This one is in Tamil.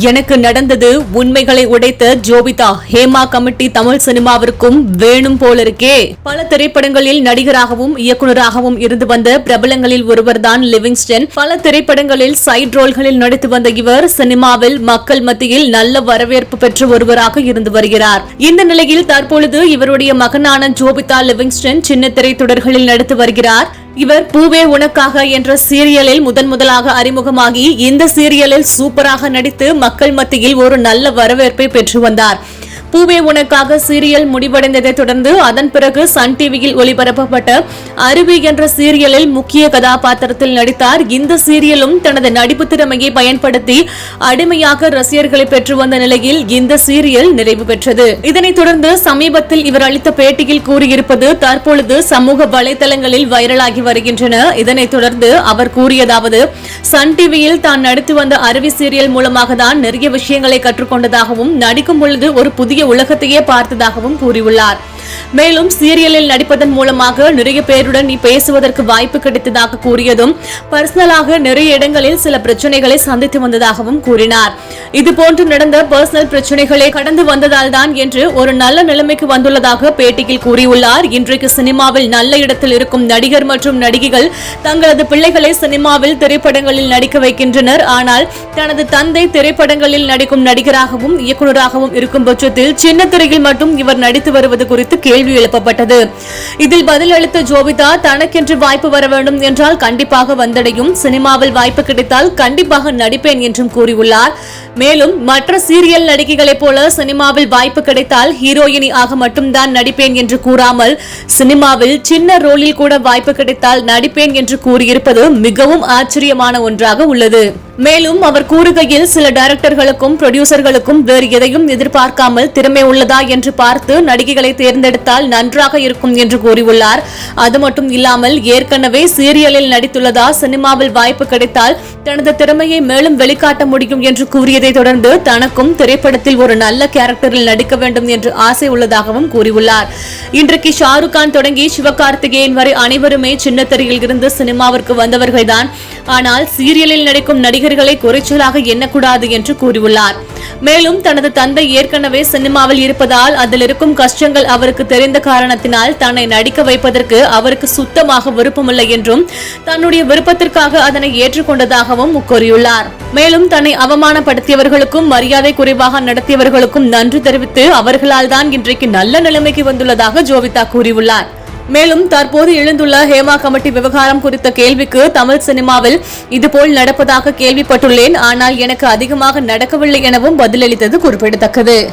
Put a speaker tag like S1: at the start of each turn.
S1: எனக்கு நடந்தது உண்மைகளை உடைத்த ஜோபிதா. ஹேமா கமிட்டி தமிழ் சினிமாவிற்கும் வேணும் போல இருக்கே பல திரைப்படங்களில் நடிகராகவும் இயக்குநராகவும் இருந்து வந்த பிரபலங்களில் ஒருவர்தான் லிவிங்ஸ்டன். பல திரைப்படங்களில் சைட் ரோல்களில் நடித்து வந்த இவர் சினிமாவில் மக்கள் மத்தியில் நல்ல வரவேற்பு பெற்ற ஒருவராக இருந்து வருகிறார். இந்த நிலையில் தற்பொழுது இவருடைய மகனான ஜோபிதா லிவிங்ஸ்டன் சின்ன திரைத்தொடர்களில் நடித்து வருகிறார். இவர் பூவே உனக்காக என்ற சீரியலில் முதன் முதலாக அறிமுகமாகி இந்த சீரியலில் சூப்பராக நடித்து மக்கள் மத்தியில் ஒரு நல்ல வரவேற்பை பெற்று வந்தார். பூவே உனக்காக சீரியல் முடிவடைந்ததை தொடர்ந்து அதன் பிறகு சன் டிவியில் ஒளிபரப்பப்பட்ட அருவி என்ற சீரியலில் முக்கிய கதாபாத்திரத்தில் நடித்தார். இந்த சீரியலும் தனது நடிப்பு திறமையை பயன்படுத்தி அடிமையாக ரசிகர்களை பெற்று வந்த நிலையில் இந்த சீரியல் நிறைவு பெற்றது. இதனைத் தொடர்ந்து சமீபத்தில் இவர் அளித்த பேட்டியில் கூறியிருப்பது தற்பொழுது சமூக வலைதளங்களில் வைரலாகி வருகின்றன. இதனைத் தொடர்ந்து அவர் கூறியதாவது சன் டிவியில் தான் நடித்து வந்த அருவி சீரியல் மூலமாக தான் நிறைய விஷயங்களை கற்றுக்கொண்டதாகவும் நடிக்கும் பொழுது ஒரு புதிய உலகத்தையே பார்த்ததாகவும் கூறியுள்ளார். மேலும் சீரியலில் நடிப்பதன் மூலமாக நிறைய பேருடன் நீ பேசுவதற்கு வாய்ப்பு கிடைத்ததாக கூறியதும் பர்சனலாக நிறைய இடங்களில் சில பிரச்சனைகளை சந்தித்து வந்ததாகவும் கூறினார். இதுபோன்று நடந்த பர்சனல் பிரச்சனைகளை கடந்து வந்ததால் தான் என்று ஒரு நல்ல நிலைமைக்கு வந்துள்ளதாக பேட்டியில் கூறியுள்ளார். இன்றைக்கு சினிமாவில் நல்ல இடத்தில் இருக்கும் நடிகர் மற்றும் நடிகைகள் தங்களது பிள்ளைகளை சினிமாவில் திரைப்படங்களில் நடிக்க வைக்கின்றனர். ஆனால் தனது தந்தை திரைப்படங்களில் நடிக்கும் நடிகராகவும் இயக்குநராகவும் இருக்கும் பட்சத்தில் சின்ன திரையில் மட்டும் இவர் நடித்து வருவது குறித்து கேள்வி எழுப்பப்பட்டது. இதில் பதில் அளித்த ஜோபிதா தனக்கென்று வாய்ப்பு வர வேண்டும் என்றால் கண்டிப்பாக வந்தடையும். சினிமாவில் வாய்ப்பு கிடைத்தால் கண்டிப்பாக நடிப்பேன் என்றும் கூறியுள்ளார். மேலும் மற்ற சீரியல் நடிகைகளைப் போல சினிமாவில் வாய்ப்பு கிடைத்தால் ஹீரோயினி ஆக மட்டும்தான் நடிப்பேன் என்று கூறாமல் சினிமாவில் சின்ன ரோலில் கூட வாய்ப்பு கிடைத்தால் நடிப்பேன் என்று கூறியிருப்பது மிகவும் ஆச்சரியமான ஒன்றாக உள்ளது. மேலும் அவர் கூறுகையில் சில டைரக்டர்களுக்கும் ப்ரொடியூசர்களுக்கும் வேறு எதையும் எதிர்பார்க்காமல் திறமை உள்ளதா என்று பார்த்து நடிகைகளை தேர்ந்தெடுத்தால் நன்றாக இருக்கும் என்று கூறியுள்ளார். அது மட்டும் இல்லாமல் ஏற்கனவே சீரியலில் நடித்துள்ளதா சினிமாவில் வாய்ப்பு கிடைத்தால் தனது திறமையை மேலும் வெளிக்காட்ட முடியும் என்று கூறியதை தொடர்ந்து தனக்கும் திரைப்படத்தில் ஒரு நல்ல கேரக்டரில் நடிக்க வேண்டும் என்று ஆசை உள்ளதாகவும் கூறியுள்ளார். இன்றைக்கு ஷாருக் கான் தொடங்கி சிவகார்த்திகேயன் வரை அனைவருமே சின்னத்திரையில் இருந்து சினிமாவிற்கு வந்தவர்கள்தான். ஆனால் சீரியலில் நடிக்கும் நடிகர்களை குறைச்சலாக எண்ணக்கூடாது என்று கூறியுள்ளார். மேலும் தனது தந்தை ஏற்கனவே சினிமாவில் இருப்பதால் அதில் இருக்கும் கஷ்டங்கள் அவருக்கு தெரிந்த காரணத்தினால் தன்னை நடிக்க வைப்பதற்கு அவருக்கு சுத்தமாக விருப்பமில்லை என்றும் தன்னுடைய விருப்பத்திற்காக அதனை ஏற்றுக்கொண்டதாகவும் கூறியுள்ளார். மேலும் தன்னை அவமானப்படுத்தியவர்களுக்கும் மரியாதை குறைவாக நடத்தியவர்களுக்கும் நன்றி தெரிவித்து அவர்களால் தான் இன்றைக்கு நல்ல நிலைமைக்கு வந்துள்ளதாக ஜோவிதா கூறியுள்ளார். மேலும் தற்போது எழுந்துள்ள ஹேமா கமிட்டி விவகாரம் குறித்த கேள்விக்கு தமிழ் சினிமாவில் இதுபோல் நடப்பதாக கேள்விப்பட்டுள்ளேன். ஆனால் எனக்கு அதிகமாக நடக்கவில்லை எனவும் பதிலளித்தது குறிப்பிடத்தக்கது.